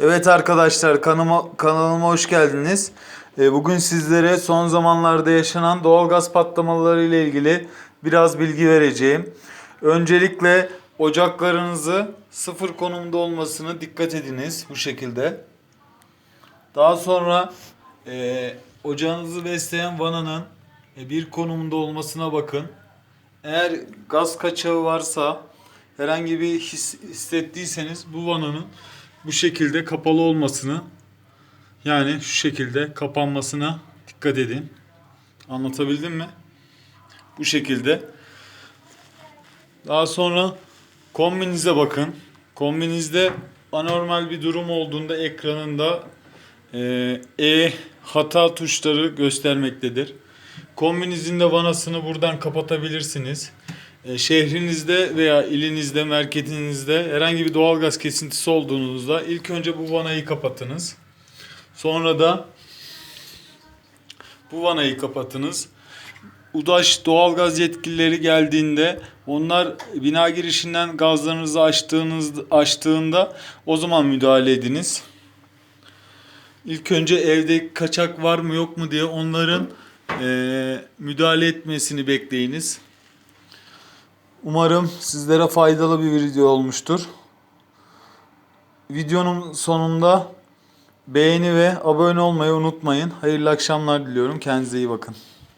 Evet arkadaşlar kanalıma, kanalıma hoş geldiniz. Ee, Bugün sizlere son zamanlarda yaşanan doğalgaz patlamaları ile ilgili biraz bilgi vereceğim. Öncelikle ocaklarınızı sıfır konumda olmasını dikkat ediniz bu şekilde. Daha sonra e, ocağınızı besleyen vananın e, bir konumda olmasına bakın. Eğer gaz kaçağı varsa herhangi bir his, hissettiyseniz bu vananın bu şekilde kapalı olmasını yani şu şekilde kapanmasına dikkat edin. Anlatabildim mi? Bu şekilde. Daha sonra kombinize bakın. Kombinizde anormal bir durum olduğunda ekranında e, E hata tuşları göstermektedir. Kombinizin de vanasını buradan kapatabilirsiniz. E, şehrinizde veya ilinizde, merkezinizde herhangi bir doğalgaz kesintisi olduğunuzda ilk önce bu vanayı kapatınız. Sonra da bu vanayı kapatınız. UDAŞ doğalgaz yetkilileri geldiğinde onlar bina girişinden gazlarınızı açtığınız açtığında o zaman müdahale ediniz. İlk önce evde kaçak var mı yok mu diye onların eee, müdahale etmesini bekleyiniz. Umarım sizlere faydalı bir video olmuştur. Videonun sonunda beğeni ve abone olmayı unutmayın. Hayırlı akşamlar diliyorum. Kendinize iyi bakın.